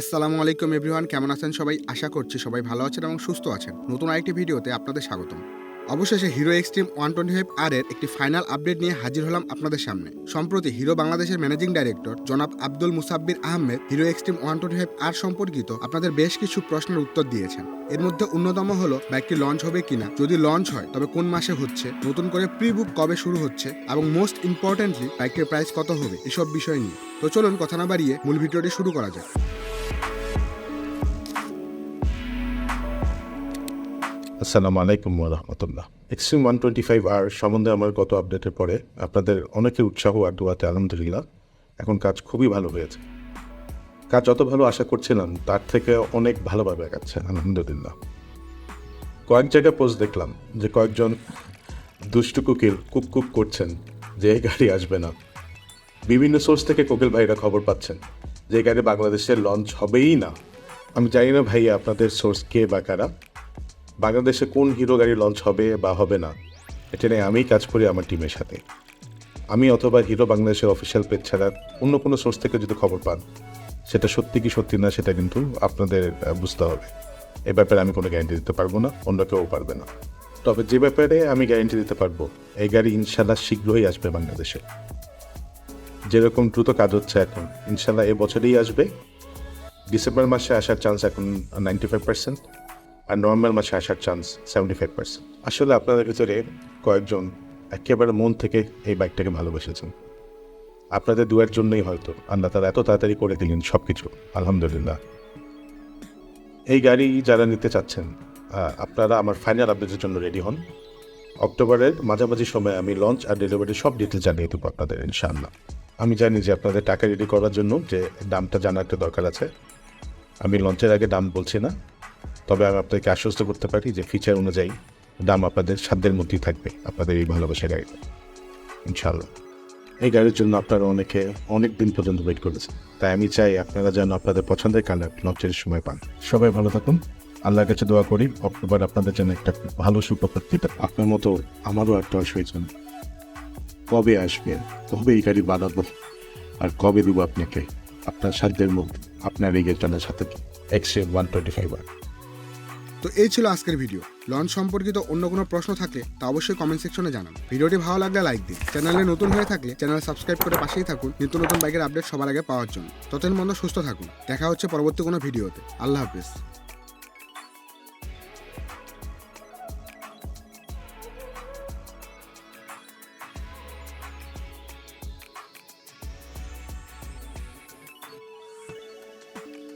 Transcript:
আসসালামু আলাইকুম এভরিওয়ান, কেমন আছেন সবাই? আশা করছি সবাই ভালো আছেন এবং সুস্থ আছেন। নতুন আরেকটি ভিডিওতে আপনাদের স্বাগতম। অবশেষে Hero Xtreme one twenty five R এর একটি ফাইনাল আপডেট নিয়ে হাজির হলাম আপনাদের সামনে। সম্প্রতি হিরো বাংলাদেশের ম্যানেজিং ডাইরেক্টর জনাব Abdul Musabbir Ahmed Hero Xtreme one twenty five R সম্পর্কিত আপনাদের বেশ কিছু প্রশ্নের উত্তর দিয়েছেন। এর মধ্যে অন্যতম হলো বাইকটি লঞ্চ হবে কিনা? যদি লঞ্চ হয়, তবে কোন মাসে হচ্ছে? নতুন করে প্রি বুক কবে শুরু হচ্ছে? এবং মোস্ট ইম্পর্টেন্টলি বাইকটির প্রাইস কত হবে? এসব বিষয় নিয়ে। তো চলুন কথা না বাড়িয়ে মূল ভিডিওটি শুরু করা যাক। আসসালামু আলাইকুম রহমতুল্লাহ। Xtreme one twenty five R সম্বন্ধে আমার গত আপডেটের পরে আপনাদের অনেকের উৎসাহ আর দোয়াতে আলহামদুলিল্লাহ, এখন কাজ খুবই ভালো হয়েছে। কাজ যত ভালো আশা করছিলাম, তার থেকে অনেক ভালোভাবে এগাচ্ছে আলহামদুলিল্লাহ। কয়েক জায়গায় পোস্ট দেখলাম যে কয়েকজন দুষ্টু কুকিল কুক কুক করছেন, যে এই গাড়ি আসবে না। বিভিন্ন সোর্স থেকে কোকিল ভাইরা খবর পাচ্ছেন, যে গাড়ি বাংলাদেশে লঞ্চ হবেই না। আমি জানি না ভাইয়া আপনাদের সোর্স কে বা কারা বাংলাদেশে কোন হিরো গাড়ি লঞ্চ হবে বা হবে না, এটা নিয়ে আমিই কাজ করি আমার টিমের সাথে। আমি অথবা হিরো বাংলাদেশের অফিসিয়াল পেজ ছাড়া অন্য কোনো সোর্স থেকে যদি খবর পান, সেটা সত্যি কি সত্যি না, সেটা কিন্তু আপনাদের বুঝতে হবে। এ ব্যাপারে আমি কোনো গ্যারেন্টি দিতে পারব না, অন্য কেউ পারবে না। তবে যে ব্যাপারে আমি গ্যারেন্টি দিতে পারব, এই গাড়ি ইনশাল্লাহ শীঘ্রই আসবে বাংলাদেশে। যেরকম দ্রুত কাজ হচ্ছে এখন ইনশাল্লাহ এ বছরেই আসবে। ডিসেম্বর মাসে আসার চান্স এখন নাইনটি ফাইভ পার্সেন্ট আর নর্মাল মাসে আসার চান্স সেভেন্টি ফাইভ পার্সেন্ট আসলে আপনাদের ভিতরে কয়েকজন একেবারে মন থেকে এই বাইকটাকে ভালোবেসেছেন। আপনাদের দুয়ের জন্যই হয়তো। আল্লাহ তারা এত তাড়াতাড়ি করে দিলেন সব কিছু আলহামদুলিল্লাহ। এই গাড়ি যারা নিতে চাচ্ছেন আপনারা আমার ফাইনাল আপডেটের জন্য রেডি হন। অক্টোবরের মাঝামাঝি সময় আমি লঞ্চ আর ডেলিভারি সব ডিটেল জানিয়ে দেবো আপনাদের, ইনশাআল্লাহ। আমি জানি যে আপনাদের টাকা রেডি করার জন্য যে দামটা জানার একটা দরকার আছে। আমি লঞ্চের আগে দাম বলছি না। তবে আমি আপনাদেরকে আশ্বস্ত করতে পারি যে ফিচার অনুযায়ী দাম আপনাদের সাধ্যের মধ্যেই থাকবে আপনাদের এই ভালোবাসার গাড়িতে। ইনশাল্লাহ এই গাড়ির জন্য আপনারা অনেকে অনেক দিন পর্যন্ত ওয়েট করেছেন। তাই আমি চাই আপনারা যেন আপনাদের পছন্দের কালার লঞ্চের সময় পান। সবাই ভালো থাকুন। আল্লাহর কাছে দোয়া করি অক্টোবর আপনাদের জন্য একটা ভালো সুপ্রভাত আপনার মতো আমারও একটা অসুবিধা কবে আসবে? কবে এই গাড়ি বানাবো? আর কবে দিব আপনাকে? আপনার সাধ্যের মধ্যে আপনার এই গাড়িটার সাথে। এক্সে ওয়ান টোয়েন্টি ফাইভ আর তো এই ছিল আজকের ভিডিও লঞ্চ সম্পর্কিত অন্য কোনো প্রশ্ন থাকলে তা অবশ্যই কমেন্ট সেকশনে জানান। ভিডিওটি ভালো লাগলে লাইক দিন। চ্যানেলে নতুন হয়ে থাকলে চ্যানেল সাবস্ক্রাইব করে পাশেই থাকুন। নিত্য নতুন বাইকের আপডেট সবার আগে পাওয়ার জন্য। ততদিন মন্দ সুস্থ থাকুন। দেখা হচ্ছে পরবর্তী কোনো ভিডিওতে আল্লাহ হাফিজ।